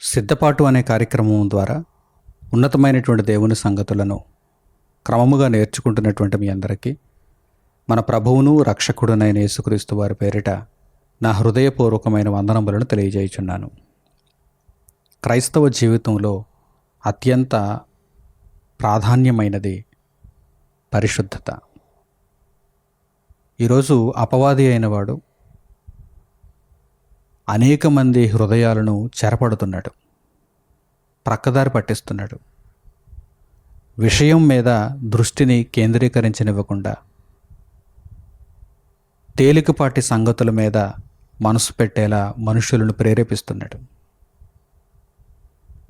సిద్ధపాటు అనే కార్యక్రమం ద్వారా ఉన్నతమైనటువంటి దేవుని సంగతులను క్రమముగా నేర్చుకుంటున్నటువంటి మీ అందరికీ మన ప్రభువును రక్షకుడునైన యేసుక్రీస్తు వారి పేరిట నా హృదయపూర్వకమైన వందనములను తెలియజేయుచున్నాను. క్రైస్తవ జీవితంలో అత్యంత ప్రాధాన్యమైనది పరిశుద్ధత. ఈరోజు అపవాది అయినవాడు అనేక మంది హృదయాలను చెరపడుతున్నాడు. ప్రక్కదారి పట్టిస్తున్నాడు. విషయం మీద దృష్టిని కేంద్రీకరించనివ్వకుండా తేలికపాటి సంగతుల మీద మనసు పెట్టేలా మనుషులను ప్రేరేపిస్తున్నాడు.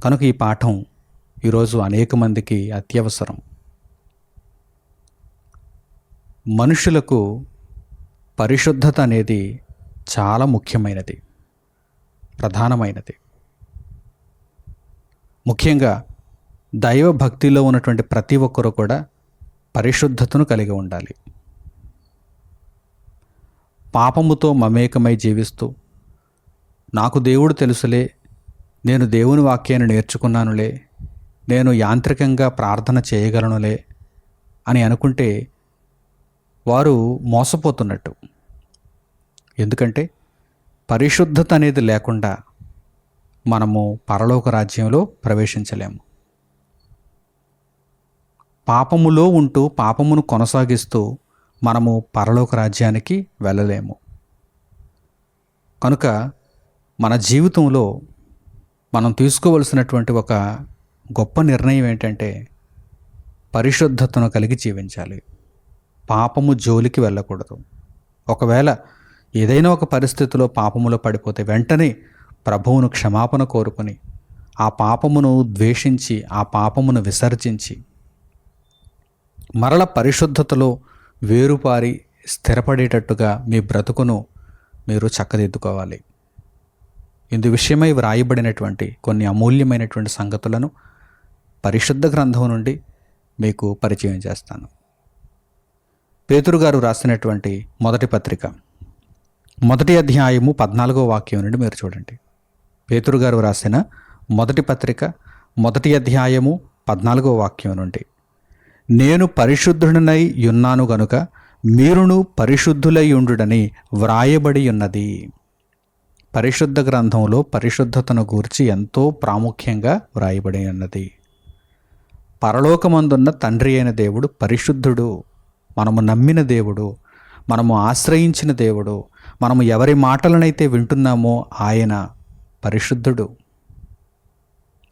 కనుక ఈ పాఠం ఈరోజు అనేక మందికి అత్యవసరం. మనుషులకు పరిశుద్ధత అనేది చాలా ముఖ్యమైనది. ప్రధానమైనది. ముఖ్యంగా దైవ భక్తిలో ఉన్నటువంటి ప్రతి ఒక్కరూ కూడా పరిశుద్ధతను కలిగి ఉండాలి. పాపముతో మమేకమై జీవిస్తూ నాకు దేవుడు తెలుసులే నేను దేవుని వాక్యాన్ని నేర్చుకున్నానులే నేను యాంత్రికంగా ప్రార్థన చేయగలనులే అని అనుకుంటే వారు మోసపోతున్నట్టు. ఎందుకంటే పరిశుద్ధత అనేది లేకుండా మనము పరలోక రాజ్యంలో ప్రవేశించలేము. పాపములో ఉంటూ పాపమును కొనసాగిస్తూ మనము పరలోక రాజ్యానికి వెళ్ళలేము. కనుక మన జీవితంలో మనం తీసుకోవలసినటువంటి ఒక గొప్ప నిర్ణయం ఏంటంటే పరిశుద్ధతను కలిగి జీవించాలి. పాపము జోలికి వెళ్ళకూడదు. ఒకవేళ ఏదైనా ఒక పరిస్థితిలో పాపములో పడిపోతే వెంటనే ప్రభువును క్షమాపణ కోరుకొని ఆ పాపమును ద్వేషించి ఆ పాపమును విసర్జించి మరల పరిశుద్ధతలో వేరుపారి స్థిరపడేటట్టుగా మీ బ్రతుకును మీరు చక్కదిద్దుకోవాలి. ఇందు విషయమై వ్రాయబడినటువంటి కొన్ని అమూల్యమైనటువంటి సంగతులను పరిశుద్ధ గ్రంథం నుండి మీకు పరిచయం చేస్తాను. పేతురు గారు రాసినటువంటి మొదటి పత్రిక మొదటి అధ్యాయము పద్నాలుగో వాక్యం నుండి మీరు చూడండి. పేతురు గారు రాసిన మొదటి పత్రిక మొదటి అధ్యాయము పద్నాలుగో వాక్యం నుండి. నేను పరిశుద్ధుడనై ఉన్నాను గనుక మీరును పరిశుద్ధులై ఉండుడని వ్రాయబడి ఉన్నది. పరిశుద్ధ గ్రంథంలో పరిశుద్ధతను గూర్చి ఎంతో ప్రాముఖ్యంగా వ్రాయబడి ఉన్నది. పరలోకమందున్న తండ్రి అయిన దేవుడు పరిశుద్ధుడు. మనము నమ్మిన దేవుడు. మనము ఆశ్రయించిన దేవుడు. మనము ఎవరి మాటలనైతే వింటున్నామో ఆయన పరిశుద్ధుడు.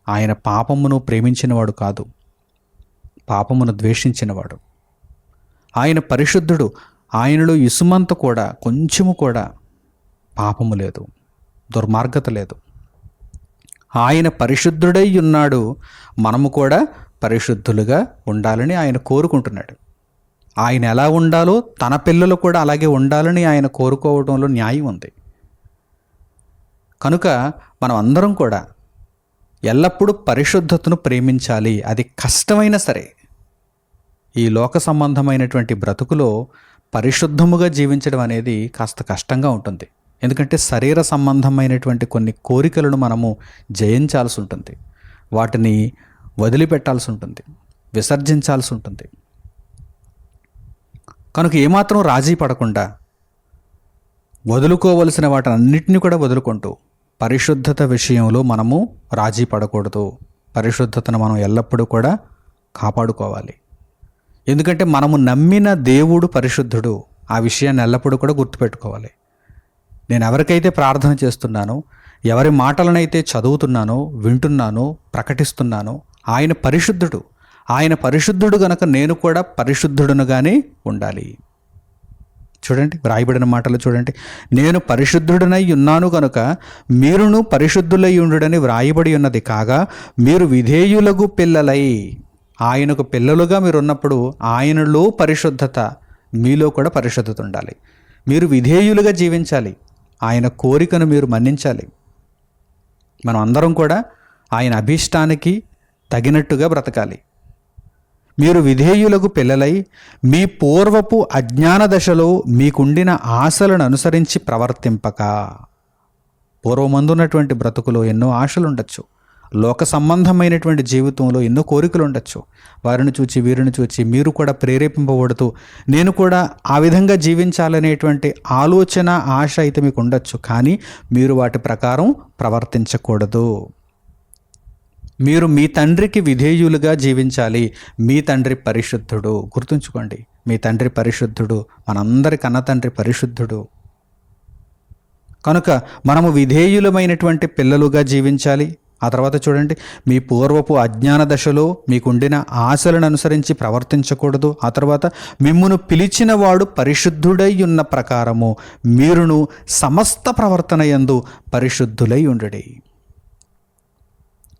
ఆయన పాపమును ప్రేమించినవాడు కాదు. పాపమును ద్వేషించినవాడు. ఆయన పరిశుద్ధుడు. ఆయనలో ఇసుమంత కూడా కొంచెము కూడా పాపము లేదు. దుర్మార్గత లేదు. ఆయన పరిశుద్ధుడై ఉన్నాడు. మనము కూడా పరిశుద్ధులుగా ఉండాలని ఆయన కోరుకుంటున్నాడు. ఆయన ఎలా ఉండాలో తన పిల్లలు కూడా అలాగే ఉండాలని ఆయన కోరుకోవడంలో న్యాయం ఉంది. కనుక మనం అందరం కూడా ఎల్లప్పుడూ పరిశుద్ధతను ప్రేమించాలి. అది కష్టమైనా సరే ఈ లోక సంబంధమైనటువంటి బ్రతుకులో పరిశుద్ధముగా జీవించడం అనేది కాస్త కష్టంగా ఉంటుంది. ఎందుకంటే శరీర సంబంధమైనటువంటి కొన్ని కోరికలను మనము జయించాల్సి ఉంటుంది. వాటిని వదిలిపెట్టాల్సి ఉంటుంది. విసర్జించాల్సి ఉంటుంది. కనుక ఏమాత్రం రాజీ పడకుండా వదులుకోవలసిన వాటన్నిటిని కూడా వదులుకుంటూ పరిశుద్ధత విషయంలో మనము రాజీ పడకూడదు. పరిశుద్ధతను మనం ఎల్లప్పుడూ కూడా కాపాడుకోవాలి. ఎందుకంటే మనము నమ్మిన దేవుడు పరిశుద్ధుడు. ఆ విషయాన్ని ఎల్లప్పుడూ కూడా గుర్తుపెట్టుకోవాలి. నేను ఎవరికైతే ప్రార్థన చేస్తున్నానో ఎవరి మాటలనైతే చదువుతున్నానో వింటున్నానో ప్రకటిస్తున్నానో ఆయన పరిశుద్ధుడు. ఆయన పరిశుద్ధుడు గనక నేను కూడా పరిశుద్ధుడునుగానే ఉండాలి. చూడండి వ్రాయబడిన మాటలు చూడండి. నేను పరిశుద్ధుడనై ఉన్నాను కనుక మీరును పరిశుద్ధులై ఉండుడని వ్రాయబడి ఉన్నది కాగా మీరు విధేయులకు పిల్లలై. ఆయనకు పిల్లలుగా మీరు ఉన్నప్పుడు ఆయనలో పరిశుద్ధత మీలో కూడా పరిశుద్ధత ఉండాలి. మీరు విధేయులుగా జీవించాలి. ఆయన కోరికను మీరు మన్నించాలి. మనం అందరం కూడా ఆయన అభీష్టానికి తగినట్టుగా బ్రతకాలి. మీరు విధేయులకు పిల్లలై మీ పూర్వపు అజ్ఞాన దశలో మీకుండిన ఆశలను అనుసరించి ప్రవర్తింపక. పూర్వమందున్నటువంటి బ్రతుకులో ఎన్నో ఆశలు ఉండొచ్చు లోక సంబంధమైనటువంటి జీవితంలో ఎన్నో కోరికలు ఉండొచ్చు వారిని చూచి వీరిని చూచి మీరు కూడా ప్రేరేపింపబడుతూ నేను కూడా ఆ విధంగా జీవించాలనేటువంటి ఆలోచన ఆశ అయితే మీకు ఉండొచ్చు కానీ మీరు వాటి ప్రకారం ప్రవర్తించకూడదు. మీరు మీ తండ్రికి విధేయులుగా జీవించాలి. మీ తండ్రి పరిశుద్ధుడు. గుర్తుంచుకోండి. మీ తండ్రి పరిశుద్ధుడు మనందరి కన్న తండ్రి పరిశుద్ధుడు. కనుక మనము విధేయులమైనటువంటి పిల్లలుగా జీవించాలి. ఆ తర్వాత చూడండి. మీ పూర్వపు అజ్ఞాన దశలో మీకుండిన ఆశలను అనుసరించి ప్రవర్తించకూడదు. ఆ తర్వాత మిమ్మును పిలిచిన వాడు పరిశుద్ధుడై ఉన్న ప్రకారము మీరును సమస్త ప్రవర్తన యందు పరిశుద్ధులై ఉండడి.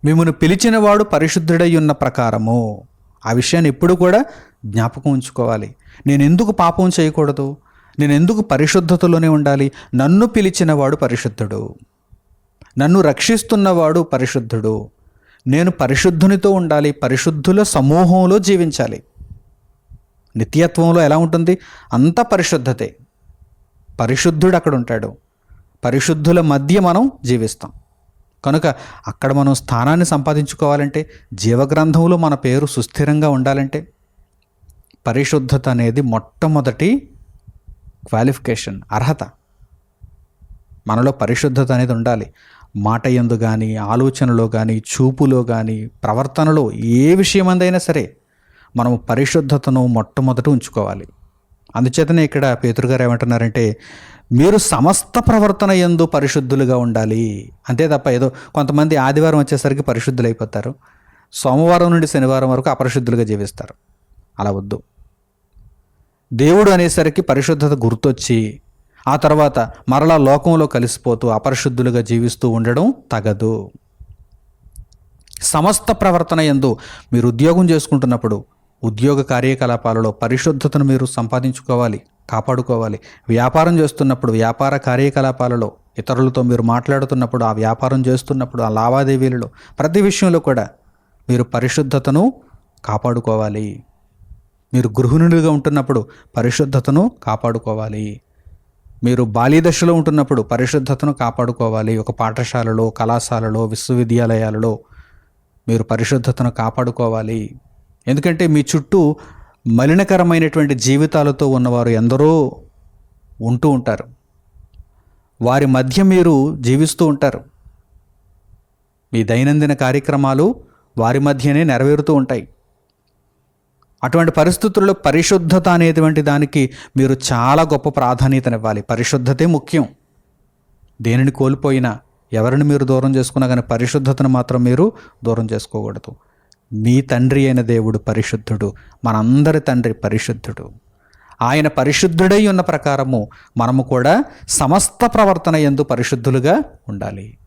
మిమ్మను పిలిచినవాడు పరిశుద్ధుడై ఉన్న ప్రకారము. ఆ విషయాన్ని ఎప్పుడు కూడా జ్ఞాపకం ఉంచుకోవాలి. నేను ఎందుకు పాపం చేయకూడదు? నేను ఎందుకు పరిశుద్ధతలోనే ఉండాలి? నన్ను పిలిచినవాడు పరిశుద్ధుడు. నన్ను రక్షిస్తున్నవాడు పరిశుద్ధుడు. నేను పరిశుద్ధునితో ఉండాలి. పరిశుద్ధుల సమూహంలో జీవించాలి. నిత్యత్వంలో ఎలా ఉంటుంది? అంత పరిశుద్ధతే. పరిశుద్ధుడు అక్కడ ఉంటాడు. పరిశుద్ధుల మధ్య మనం జీవిస్తాం. కనుక అక్కడ మనం స్థానాన్ని సంపాదించుకోవాలంటే జీవగ్రంథంలో మన పేరు సుస్థిరంగా ఉండాలంటే పరిశుద్ధత అనేది మొట్టమొదటి క్వాలిఫికేషన్ అర్హత. మనలో పరిశుద్ధత అనేది ఉండాలి. మాట ఎందు కానీ ఆలోచనలో కానీ చూపులో కానీ ప్రవర్తనలో ఏ విషయమందైనా సరే మనము పరిశుద్ధతను మొట్టమొదట ఉంచుకోవాలి. అందుచేతనే ఇక్కడ పేతురుగారు ఏమంటున్నారంటే మీరు సమస్త ప్రవర్తన ఎందు పరిశుద్ధులుగా ఉండాలి. అంతే తప్ప ఏదో కొంతమంది ఆదివారం వచ్చేసరికి పరిశుద్ధులు అయిపోతారు సోమవారం నుండి శనివారం వరకు అపరిశుద్ధులుగా జీవిస్తారు. అలా వద్దు. దేవుడు అనేసరికి పరిశుద్ధత గుర్తొచ్చి ఆ తర్వాత మరలా లోకంలో కలిసిపోతూ అపరిశుద్ధులుగా జీవిస్తూ ఉండడం తగదు. సమస్త ప్రవర్తన ఎందు మీరు ఉద్యోగం చేసుకుంటున్నప్పుడు ఉద్యోగ కార్యకలాపాలలో పరిశుద్ధతను మీరు సంపాదించుకోవాలి కాపాడుకోవాలి. వ్యాపారం చేస్తున్నప్పుడు వ్యాపార కార్యకలాపాలలో ఇతరులతో మీరు మాట్లాడుతున్నప్పుడు ఆ వ్యాపారం చేస్తున్నప్పుడు ఆ లావాదేవీలలో ప్రతి విషయంలో కూడా మీరు పరిశుద్ధతను కాపాడుకోవాలి. మీరు గృహిణుడిగా ఉంటున్నప్పుడు పరిశుద్ధతను కాపాడుకోవాలి. మీరు బాల్యదశలో ఉంటున్నప్పుడు పరిశుద్ధతను కాపాడుకోవాలి. ఒక పాఠశాలలో కళాశాలలో విశ్వవిద్యాలయాలలో మీరు పరిశుద్ధతను కాపాడుకోవాలి. ఎందుకంటే మీ చుట్టూ మలినకరమైనటువంటి జీవితాలతో ఉన్నవారు ఎందరో ఉంటూ ఉంటారు. వారి మధ్య మీరు జీవిస్తూ ఉంటారు. మీ దైనందిన కార్యక్రమాలు వారి మధ్యనే నెరవేరుతూ ఉంటాయి. అటువంటి పరిస్థితుల్లో పరిశుద్ధత అనేటువంటి దానికి మీరు చాలా గొప్ప ప్రాధాన్యతనివ్వాలి. పరిశుద్ధతే ముఖ్యం. దేనిని కోల్పోయినా ఎవరిని మీరు దూరం చేసుకున్నా కానీ పరిశుద్ధతను మాత్రం మీరు దూరం చేసుకోకూడదు. మీ తండ్రి అయిన దేవుడు పరిశుద్ధుడు మనందరి తండ్రి పరిశుద్ధుడు. ఆయన పరిశుద్ధుడై ఉన్న ప్రకారము మనము కూడా సమస్త ప్రవర్తన ఎందు పరిశుద్ధులుగా ఉండాలి.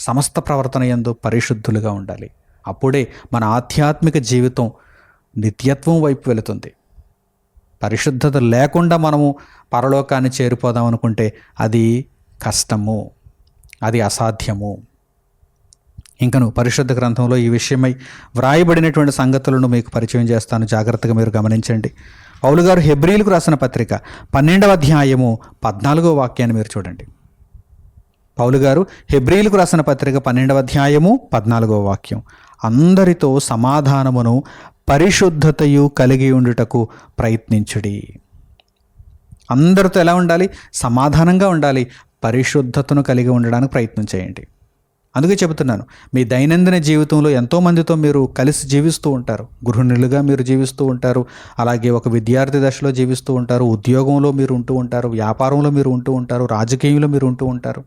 సమస్త ప్రవర్తన ఎందు పరిశుద్ధులుగా ఉండాలి. అప్పుడే మన ఆధ్యాత్మిక జీవితం నిత్యత్వం వైపు వెళుతుంది. పరిశుద్ధత లేకుండా మనము పరలోకాన్ని చేరిపోదాం అనుకుంటే అది కష్టము అది అసాధ్యము. ఇంకను పరిశుద్ధ గ్రంథంలో ఈ విషయమై వ్రాయబడినటువంటి సంగతులను మీకు పరిచయం చేస్తాను. జాగ్రత్తగా మీరు గమనించండి. పౌలు గారు హెబ్రిలకు రాసిన పత్రిక పన్నెండవ అధ్యాయము పద్నాలుగో వాక్యాన్ని మీరు చూడండి. పౌలు గారు హెబ్రిలకు రాసిన పత్రిక పన్నెండవ అధ్యాయము పద్నాలుగో వాక్యం. అందరితో సమాధానమును పరిశుద్ధతయు కలిగి ఉండుటకు ప్రయత్నించుడి. అందరితో ఎలా ఉండాలి? సమాధానంగా ఉండాలి. పరిశుద్ధతను కలిగి ఉండడానికి ప్రయత్నం చేయండి. అందుకే చెబుతున్నాను మీ దైనందిన జీవితంలో ఎంతోమందితో మీరు కలిసి జీవిస్తూ ఉంటారు. గృహిణులుగా మీరు జీవిస్తూ ఉంటారు. అలాగే ఒక విద్యార్థి దశలో జీవిస్తూ ఉంటారు. ఉద్యోగంలో మీరు ఉంటూ ఉంటారు. వ్యాపారంలో మీరు ఉంటూ ఉంటారు. రాజకీయంలో మీరు ఉంటూ ఉంటారు.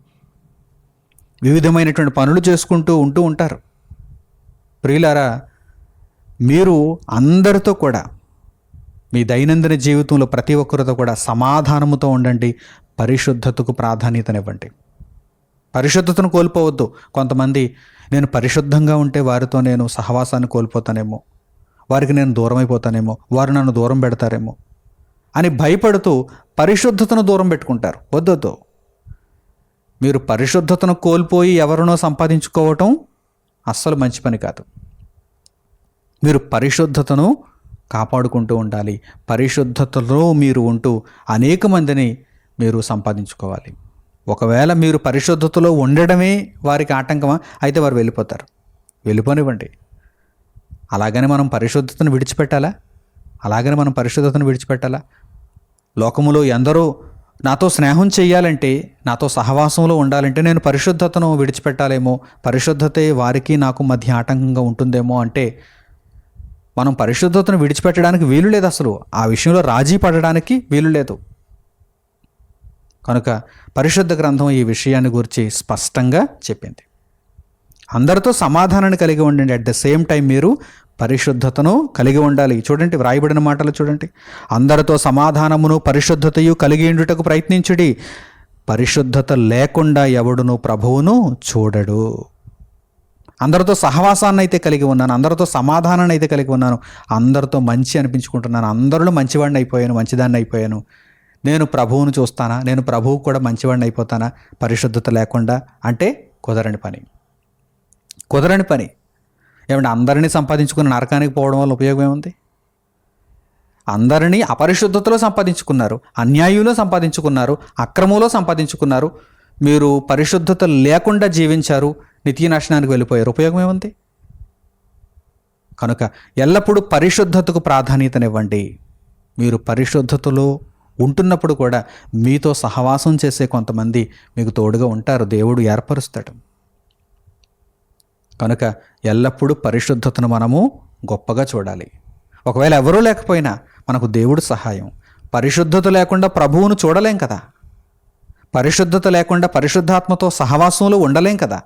వివిధమైనటువంటి పనులు చేసుకుంటూ ఉంటూ ఉంటారు. ప్రియులారా మీరు అందరితో కూడా మీ దైనందిన జీవితంలో ప్రతి ఒక్కరితో కూడా సమాధానముతో ఉండండి. పరిశుద్ధతకు ప్రాధాన్యతనివ్వండి. పరిశుద్ధతను కోల్పోవద్దు. కొంతమంది నేను పరిశుద్ధంగా ఉంటే వారితో నేను సహవాసాన్ని కోల్పోతానేమో. వారికి నేను దూరం అయిపోతానేమో వారు నన్ను దూరం పెడతారేమో. అని భయపడుతూ పరిశుద్ధతను దూరం పెట్టుకుంటారు. వద్దొద్దు మీరు పరిశుద్ధతను కోల్పోయి ఎవరినో సంపాదించుకోవటం అస్సలు మంచి పని కాదు. మీరు పరిశుద్ధతను కాపాడుకుంటూ ఉండాలి. పరిశుద్ధతలో మీరు ఉంటూ అనేక మందిని మీరు సంపాదించుకోవాలి. ఒకవేళ మీరు పరిశుద్ధతలో ఉండడమే వారికి ఆటంకమా? అయితే వారు వెళ్ళిపోతారు. వెళ్ళిపోనివ్వండి. అలాగని మనం పరిశుద్ధతను విడిచిపెట్టాలా? అలాగని మనం పరిశుద్ధతను విడిచిపెట్టాలా? లోకములో ఎందరో నాతో స్నేహం చేయాలంటే నాతో సహవాసంలో ఉండాలంటే నేను పరిశుద్ధతను విడిచిపెట్టాలేమో? పరిశుద్ధతే వారికి నాకు మధ్య ఆటంకంగా ఉంటుందేమో అంటే మనం పరిశుద్ధతను విడిచిపెట్టడానికి వీలు లేదు అసలు. ఆ విషయంలో రాజీ పడడానికి వీలు లేదు. కనుక పరిశుద్ధ గ్రంథం ఈ విషయాన్ని గురించి స్పష్టంగా చెప్పింది. అందరితో సమాధానాన్ని కలిగి ఉండండి. అట్ ద సేమ్ టైం మీరు పరిశుద్ధతను కలిగి ఉండాలి. చూడండి వ్రాయబడిన మాటలు చూడండి. అందరితో సమాధానమును పరిశుద్ధతయు కలిగి ఉండుటకు ప్రయత్నించుడి. పరిశుద్ధత లేకుండా ఎవడును ప్రభువును చూడడు. అందరితో సహవాసాన్ని అయితే కలిగి ఉన్నాను. అందరితో సమాధానాన్ని అయితే కలిగి ఉన్నాను. అందరితో మంచి అనిపించుకుంటున్నాను. అందరిలో మంచివాడిని అయిపోయాను మంచిదాన్ని అయిపోయాను నేను ప్రభువును చూస్తానా? నేను ప్రభువు కూడా మంచివాడిని అయిపోతానా? పరిశుద్ధత లేకుండా? అంటే కుదరని పని. కుదరని పని. ఏమంటే అందరినీ సంపాదించుకుని నరకానికి పోవడం వల్ల ఉపయోగం ఏముంది? అందరినీ అపరిశుద్ధతలో సంపాదించుకున్నారు అన్యాయంలో సంపాదించుకున్నారు అక్రమంలో సంపాదించుకున్నారు. మీరు పరిశుద్ధత లేకుండా జీవించారు నిత్య నాశనానికి వెళ్ళిపోయారు. ఉపయోగం ఏముంది? కనుక ఎల్లప్పుడూ పరిశుద్ధతకు ప్రాధాన్యతనివ్వండి. మీరు పరిశుద్ధతలో ఉంటున్నప్పుడు కూడా మీతో సహవాసం చేసే కొంతమంది మీకు తోడుగా ఉంటారు. దేవుడు ఏర్పరుస్తాడు. కనుక ఎల్లప్పుడూ పరిశుద్ధతను మనము గొప్పగా చూడాలి. ఒకవేళ ఎవరూ లేకపోయినా మనకు దేవుడు సహాయం. పరిశుద్ధత లేకుండా ప్రభువును చూడలేం కదా. పరిశుద్ధత లేకుండా పరిశుద్ధాత్మతో సహవాసంలో ఉండలేం కదా.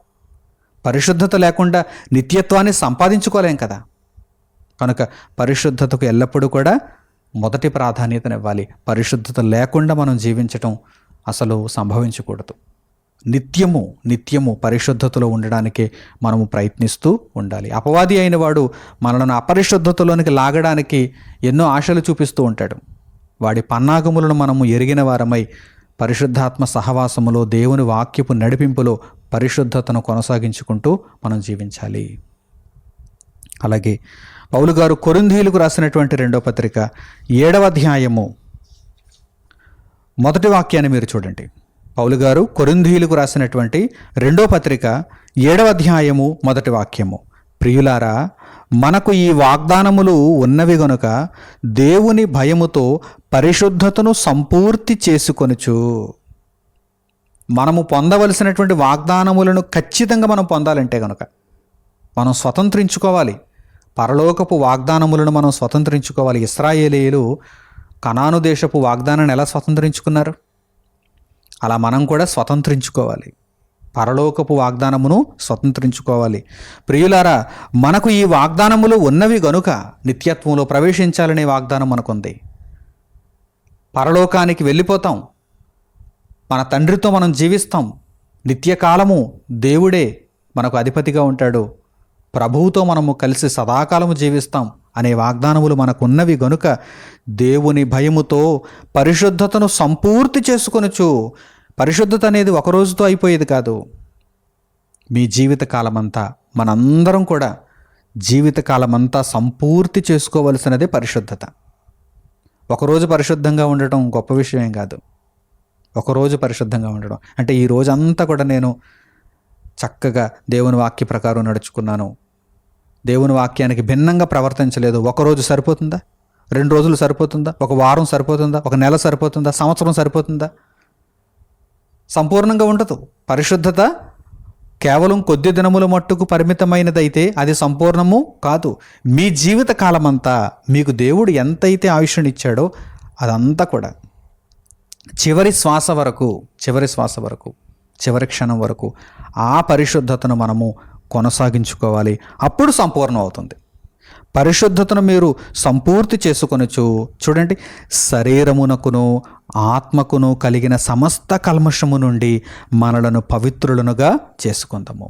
పరిశుద్ధత లేకుండా నిత్యత్వాన్ని సంపాదించుకోలేం కదా. కనుక పరిశుద్ధతకు ఎల్లప్పుడూ కూడా మొదటి ప్రాధాన్యతనివ్వాలి. పరిశుద్ధత లేకుండా మనం జీవించటం అసలు సంభవించకూడదు. నిత్యము నిత్యము పరిశుద్ధతలో ఉండడానికే మనము ప్రయత్నిస్తూ ఉండాలి. అపవాది అయిన వాడు మనలను అపరిశుద్ధతలోనికి లాగడానికి ఎన్నో ఆశలు చూపిస్తూ ఉంటాడు. వాడి పన్నాగములను మనము ఎరిగిన వారమై పరిశుద్ధాత్మ సహవాసములో దేవుని వాక్యపు నడిపింపులో పరిశుద్ధతను కొనసాగించుకుంటూ మనం జీవించాలి. అలాగే పౌలు గారు కొరింధీలకు రాసినటువంటి రెండో పత్రిక ఏడవ అధ్యాయము. మొదటి వాక్యాన్ని మీరు చూడండి. పౌలు గారు కొరింధీలకు రాసినటువంటి రెండో పత్రిక ఏడవ అధ్యాయము మొదటి వాక్యము. ప్రియులారా మనకు ఈ వాగ్దానములు ఉన్నవి గనుక దేవుని భయముతో పరిశుద్ధతను సంపూర్తి చేసుకొనుచు. మనము పొందవలసినటువంటి వాగ్దానములను ఖచ్చితంగా మనం పొందాలంటే గనుక మనం స్వతంత్రించుకోవాలి. పరలోకపు వాగ్దానములను మనం స్వతంత్రించుకోవాలి. ఇస్రాయేలీలు కనాను దేశపు వాగ్దానాన్ని ఎలా స్వతంత్రించుకున్నారు? అలా మనం కూడా స్వతంత్రించుకోవాలి. పరలోకపు వాగ్దానమును స్వతంత్రించుకోవాలి. ప్రియులారా మనకు ఈ వాగ్దానములు ఉన్నవి గనుక నిత్యత్వంలో ప్రవేశించాలనే వాగ్దానం మనకుంది. పరలోకానికి వెళ్ళిపోతాం. మన తండ్రితో మనం జీవిస్తాం. నిత్యకాలము దేవుడే మనకు అధిపతిగా ఉంటాడు. ప్రభువుతో మనము కలిసి సదాకాలము జీవిస్తాం అనే వాగ్దానములు మనకున్నవి గనుక దేవుని భయముతో పరిశుద్ధతను సంపూర్తి చేసుకొనుచు పరిశుద్ధత అనేది ఒక రోజుతో అయిపోయేది కాదు. మీ జీవితకాలమంతా మనందరం కూడా జీవితకాలమంతా సంపూర్తి చేసుకోవలసినదే పరిశుద్ధత. ఒకరోజు పరిశుద్ధంగా ఉండటం గొప్ప విషయం కాదు. ఒకరోజు పరిశుద్ధంగా ఉండడం అంటే ఈ రోజంతా కూడా నేను చక్కగా దేవుని వాక్య ప్రకారం నడుచుకున్నాను. దేవుని వాక్యానికి భిన్నంగా ప్రవర్తించలేదు. ఒక రోజు సరిపోతుందా? రెండు రోజులు సరిపోతుందా? ఒక వారం సరిపోతుందా? ఒక నెల సరిపోతుందా? సంవత్సరం సరిపోతుందా? సంపూర్ణంగా ఉండదు. పరిశుద్ధత కేవలం కొద్ది దినముల మట్టుకు పరిమితమైనదైతే అది సంపూర్ణము కాదు. మీ జీవిత కాలమంతా మీకు దేవుడు ఎంతైతే ఆయుష్నిచ్చాడో అదంతా కూడా చివరి శ్వాస వరకు చివరి శ్వాస వరకు చివరి క్షణం వరకు ఆ పరిశుద్ధతను మనము కొనసాగించుకోవాలి. అప్పుడు సంపూర్ణం అవుతుంది. పరిశుద్ధతను మీరు సంపూర్తి చేసుకొనొచ్చు చూడండి శరీరమునకును ఆత్మకును కలిగిన సమస్త కల్మషము నుండి మనలను పవిత్రులనుగా చేసుకుందాము.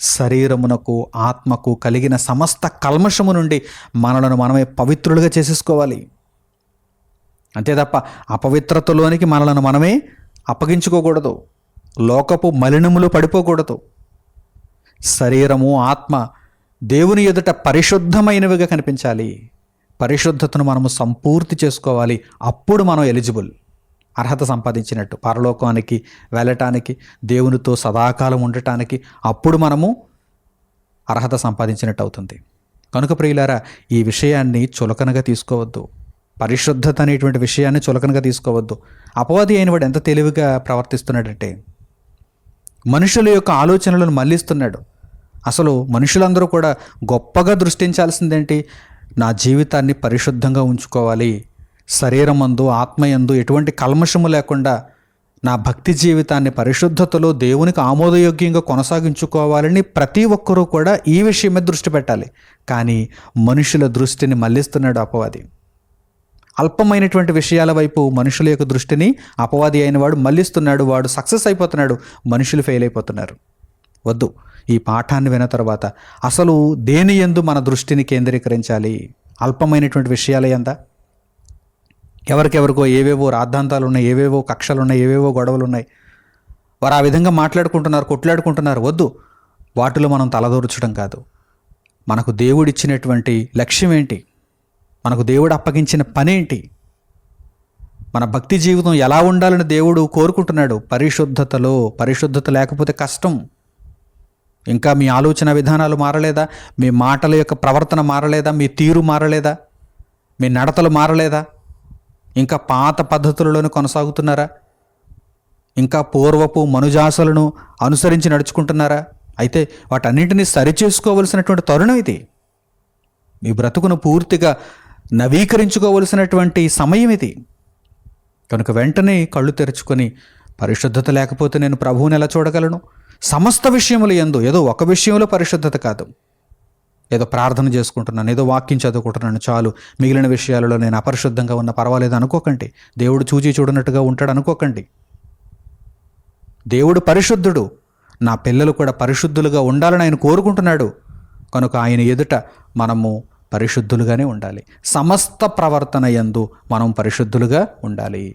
శరీరమునకు ఆత్మకు కలిగిన సమస్త కల్మషము నుండి మనలను మనమే పవిత్రులుగా చేసేసుకోవాలి. అంతే తప్ప అపవిత్రతలోనికి మనలను మనమే అప్పగించుకోకూడదు. లోకపు మలినములు పడిపోకూడదు. శరీరము ఆత్మ దేవుని ఎదుట పరిశుద్ధమైనవిగా కనిపించాలి. పరిశుద్ధతను మనము సంపూర్తి చేసుకోవాలి. అప్పుడు మనం ఎలిజిబుల్. అర్హత సంపాదించినట్టు పరలోకానికి వెళ్ళటానికి దేవునితో సదాకాలం ఉండటానికి అప్పుడు మనము అర్హత సంపాదించినట్టు అవుతుంది. కనుక ప్రియులారా ఈ విషయాన్ని చులకనగా తీసుకోవద్దు. పరిశుద్ధత అనేటువంటి విషయాన్ని చులకనగా తీసుకోవద్దు. అపవాది అయిన వాడు ఎంత తెలివిగా ప్రవర్తిస్తున్నాడంటే మనుషుల యొక్క ఆలోచనలను మళ్ళిస్తున్నాడు. అసలు మనుషులందరూ కూడా గొప్పగా దృష్టించాల్సిందేంటి? నా జీవితాన్ని పరిశుద్ధంగా ఉంచుకోవాలి. శరీరమందు ఆత్మయందు ఎటువంటి కల్మషము లేకుండా నా భక్తి జీవితాన్ని పరిశుద్ధతలో దేవునికి ఆమోదయోగ్యంగా కొనసాగించుకోవాలని ప్రతి ఒక్కరూ కూడా ఈ విషయం మీద దృష్టి పెట్టాలి. కానీ మనుషుల దృష్టిని మళ్ళిస్తున్నాడు అపవాది. అల్పమైనటువంటి విషయాల వైపు మనుషుల యొక్క దృష్టిని అపవాది అయిన వాడు మళ్ళిస్తున్నాడు వాడు సక్సెస్ అయిపోతున్నాడు మనుషులు ఫెయిల్ అయిపోతున్నారు. వద్దు. ఈ పాఠాన్ని విన్న తర్వాత అసలు దేని ఎందు మన దృష్టిని కేంద్రీకరించాలి? అల్పమైనటువంటి విషయాల ఎందా ఎవరికెవరికో ఏవేవో రాద్ధాంతాలు ఉన్నాయి ఏవేవో కక్షలు ఉన్నాయి ఏవేవో గొడవలు ఉన్నాయి వారు ఆ విధంగా మాట్లాడుకుంటున్నారు కొట్లాడుకుంటున్నారు. వద్దు. వాటిలో మనం తలదూర్చడం కాదు. మనకు దేవుడిచ్చినటువంటి లక్ష్యం ఏంటి? మనకు దేవుడు అప్పగించిన పనేంటి? మన భక్తి జీవితం ఎలా ఉండాలని దేవుడు కోరుకుంటున్నాడు? పరిశుద్ధతలో పరిశుద్ధత లేకపోతే కష్టం. ఇంకా మీ ఆలోచన విధానాలు మారలేదా? మీ మాటల యొక్క ప్రవర్తన మారలేదా? మీ తీరు మారలేదా? మీ నడతలు మారలేదా? ఇంకా పాత పద్ధతులలోనే కొనసాగుతున్నారా? ఇంకా పూర్వపు మనుజాసలను అనుసరించి నడుచుకుంటున్నారా? అయితే వాటన్నింటినీ సరిచేసుకోవలసినటువంటి తరుణం ఇది. మీ బ్రతుకును పూర్తిగా నవీకరించుకోవలసినటువంటి సమయం ఇది. కనుక వెంటనే కళ్ళు తెరుచుకొని పరిశుద్ధత లేకపోతే నేను ప్రభువుని ఎలా చూడగలను? సమస్త విషయములు ఎందు ఏదో ఒక విషయంలో పరిశుద్ధత కాదు. ఏదో ప్రార్థన చేసుకుంటున్నాను ఏదో వాక్యం చదువుకుంటున్నాను చాలు. మిగిలిన విషయాలలో నేను అపరిశుద్ధంగా ఉన్న పర్వాలేదు అనుకోకండి. దేవుడు చూచి చూడనట్టుగా ఉంటాడు అనుకోకండి. దేవుడు పరిశుద్ధుడు. నా పిల్లలు కూడా పరిశుద్ధులుగా ఉండాలని ఆయన కోరుకుంటున్నాడు. కనుక ఆయన ఎదుట మనము పరిశుద్ధులుగానే ఉండాలి. సమస్త ప్రవర్తన యందు మనం పరిశుద్ధులుగా ఉండాలి.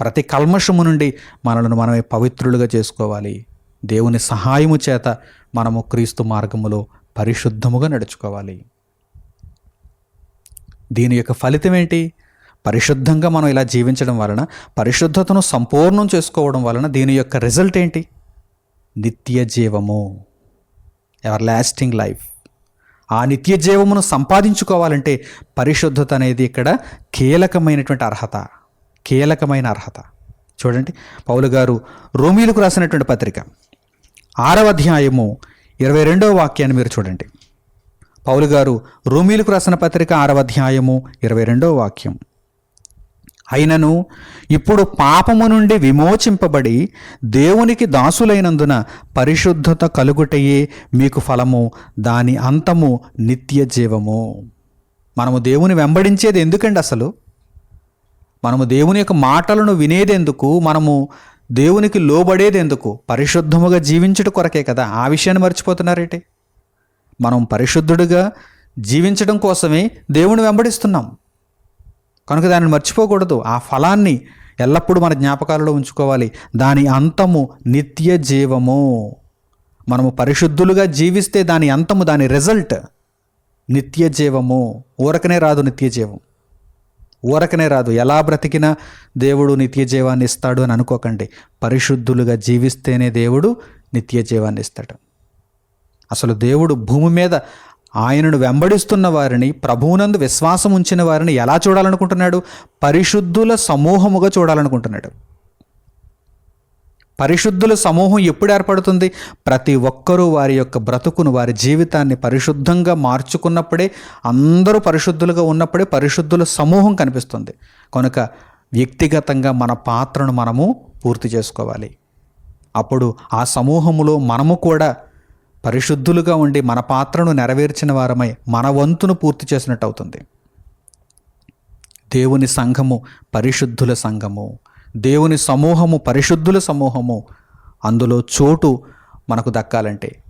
ప్రతి కల్మషము నుండి మనలను మనమే పవిత్రులుగా చేసుకోవాలి. దేవుని సహాయము చేత మనము క్రీస్తు మార్గములో పరిశుద్ధముగా నడుచుకోవాలి. దీని యొక్క ఫలితం ఏంటి? పరిశుద్ధంగా మనం ఇలా జీవించడం వలన పరిశుద్ధతను సంపూర్ణం చేసుకోవడం వలన దీని యొక్క రిజల్ట్ ఏంటి? నిత్య జీవము ఎవర్ లాస్టింగ్ లైఫ్ ఆ నిత్య జీవమును సంపాదించుకోవాలంటే పరిశుద్ధత అనేది ఇక్కడ కీలకమైనటువంటి అర్హత కీలకమైన అర్హత. చూడండి పౌలు గారు రోమీలకు రాసినటువంటి పత్రిక. ఆరవ అధ్యాయము ఇరవై రెండవ వాక్యాన్ని మీరు చూడండి. పౌలు గారు రోమీలకు రాసిన పత్రిక ఆరవ అధ్యాయము ఇరవై రెండవ వాక్యం. అయినను ఇప్పుడు పాపము నుండి విమోచింపబడి దేవునికి దాసులైనందున పరిశుద్ధత కలుగుటయే మీకు ఫలము దాని అంతము నిత్య జీవము. మనము దేవుని వెంబడించేది ఎందుకండి అసలు? మనము దేవుని యొక్క మాటలను వినేదెందుకు? మనము దేవునికి లోబడేదెందుకు పరిశుద్ధముగా జీవించడం కొరకే కదా. ఆ విషయాన్ని మర్చిపోతున్నారేటి? మనం పరిశుద్ధుడిగా జీవించడం కోసమే దేవుని వెంబడిస్తున్నాం. కనుక దానిని మర్చిపోకూడదు. ఆ ఫలాన్ని ఎల్లప్పుడూ మన జ్ఞాపకాలలో ఉంచుకోవాలి. దాని అంతము నిత్య జీవము. మనము పరిశుద్ధులుగా జీవిస్తే దాని అంతము దాని రిజల్ట్ నిత్య జీవము. ఊరకనే రాదు నిత్య జీవం. ఊరకనే రాదు. ఎలా బ్రతికినా దేవుడు నిత్య జీవాన్ని ఇస్తాడు అని అనుకోకండి. పరిశుద్ధులుగా జీవిస్తేనే దేవుడు నిత్య జీవాన్ని ఇస్తాడు. అసలు దేవుడు భూమి మీద ఆయనను వెంబడిస్తున్న వారిని ప్రభువునందు విశ్వాసం ఉంచిన వారిని ఎలా చూడాలనుకుంటున్నాడు? పరిశుద్ధుల సమూహముగా చూడాలనుకుంటున్నాడు. పరిశుద్ధుల సమూహం ఎప్పుడు ఏర్పడుతుంది? ప్రతి ఒక్కరూ వారి యొక్క బ్రతుకును వారి జీవితాన్ని పరిశుద్ధంగా మార్చుకున్నప్పుడే అందరూ పరిశుద్ధులుగా ఉన్నప్పుడే పరిశుద్ధుల సమూహం కనిపిస్తుంది. కనుక వ్యక్తిగతంగా మన పాత్రను మనము పూర్తి చేసుకోవాలి. అప్పుడు ఆ సమూహములో మనము కూడా పరిశుద్ధులుగా ఉండి మన పాత్రను నెరవేర్చిన వారమై మన వంతును పూర్తి చేసినట్టు అవుతుంది. దేవుని సంఘము పరిశుద్ధుల సంఘము దేవుని సమూహము పరిశుద్ధుల సమూహము. అందులో చోటు మనకు దక్కాలంటే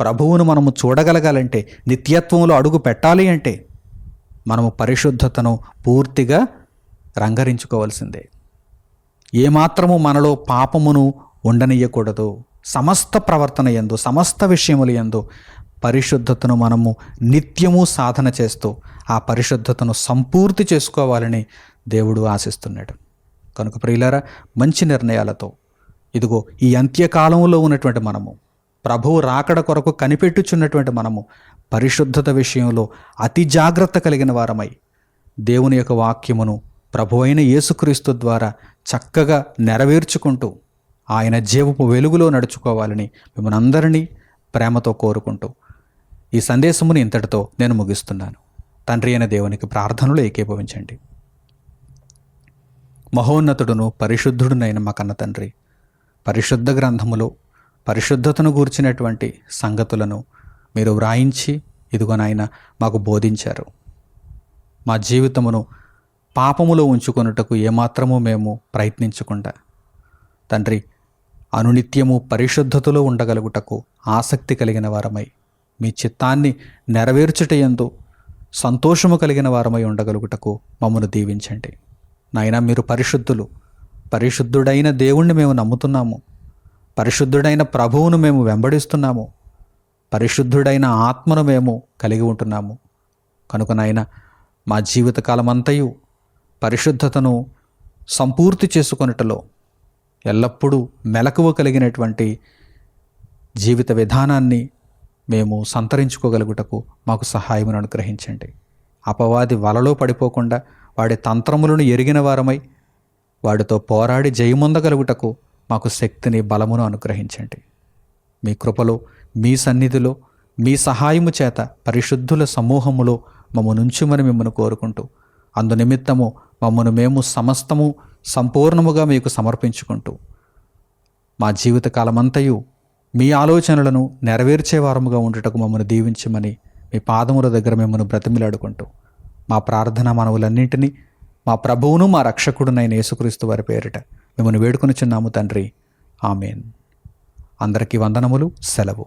ప్రభువును మనము చూడగలగాలంటే నిత్యత్వంలో అడుగు పెట్టాలి అంటే మనము పరిశుద్ధతను పూర్తిగా రంగరించుకోవాల్సిందే. ఏమాత్రము మనలో పాపమును ఉండనీయకూడదు. సమస్త ప్రవర్తన ఎందు సమస్త విషయములు ఎందు పరిశుద్ధతను మనము నిత్యము సాధన చేస్తూ ఆ పరిశుద్ధతను సంపూర్తి చేసుకోవాలని దేవుడు ఆశిస్తున్నాడు. కనుక ప్రియులారా మంచి నిర్ణయాలతో ఇదిగో ఈ అంత్యకాలంలో ఉన్నటువంటి మనము ప్రభువు రాకడ కొరకు కనిపెట్టుచున్నటువంటి మనము పరిశుద్ధత విషయంలో అతి జాగ్రత్త కలిగిన వారమై దేవుని యొక్క వాక్యమును ప్రభు అయిన యేసుక్రీస్తు ద్వారా చక్కగా నెరవేర్చుకుంటూ ఆయన జీవపు వెలుగులో నడుచుకోవాలని మిమ్మల్ని అందరినీ ప్రేమతో కోరుకుంటూ ఈ సందేశముని ఇంతటితో నేను ముగిస్తున్నాను. తండ్రి అయిన దేవునికి ప్రార్థనలు ఏకీభవించండి. మహోన్నతుడును పరిశుద్ధుడునైన మా కన్న తండ్రి పరిశుద్ధ గ్రంథములో పరిశుద్ధతను గూర్చినటువంటి సంగతులను మీరు వ్రాయించి ఇదిగోనైనా మాకు బోధించారు. మా జీవితమును పాపములో ఉంచుకొనుటకు ఏమాత్రము మేము ప్రయత్నించకుండా. తండ్రి అనునిత్యము పరిశుద్ధతలో ఉండగలుగుటకు ఆసక్తి కలిగిన వారమై మీ చిత్తాన్ని నెరవేర్చుటయందు సంతోషము కలిగిన వారమై ఉండగలుగుటకు మమ్మను దీవించండి. నాయన మీరు పరిశుద్ధులు. పరిశుద్ధుడైన దేవుణ్ణి మేము నమ్ముతున్నాము. పరిశుద్ధుడైన ప్రభువును మేము వెంబడిస్తున్నాము. పరిశుద్ధుడైన ఆత్మను మేము కలిగి ఉంటున్నాము. కనుక నాయన మా జీవితకాలమంతయు పరిశుద్ధతను సంపూర్తి చేసుకొనుటలో ఎల్లప్పుడూ మెలకువ కలిగినటువంటి జీవిత విధానాన్ని మేము సంతరించుకోగలుగుటకు మాకు సహాయమును అనుగ్రహించండి. అపవాది వలలో పడిపోకుండా వాడి తంత్రములను ఎరిగిన వారమై వాడితో పోరాడి జయముందగలుగుటకు మాకు శక్తిని బలమును అనుగ్రహించండి. మీ కృపలో మీ సన్నిధిలో మీ సహాయము చేత పరిశుద్ధుల సమూహములో మమ్మ నుంచుమని మిమ్మల్ని కోరుకుంటూ అందు నిమిత్తము మమ్మను మేము సమస్తము సంపూర్ణముగా మీకు సమర్పించుకుంటూ మా జీవితకాలమంతయు మీ ఆలోచనలను నెరవేర్చేవారముగా ఉండుటకు మమ్మల్ని దీవించమని మీ పాదముల దగ్గర మిమ్మల్ని బ్రతిమిలాడుకుంటూ మా ప్రార్థన మనవులన్నింటినీ మా ప్రభువును మా రక్షకుడునైన యేసుక్రీస్తు వారి పేరిట మిమ్మల్ని వేడుకొని చిన్నాము తండ్రి. ఆమెన్. అందరికీ వందనములు సెలవు.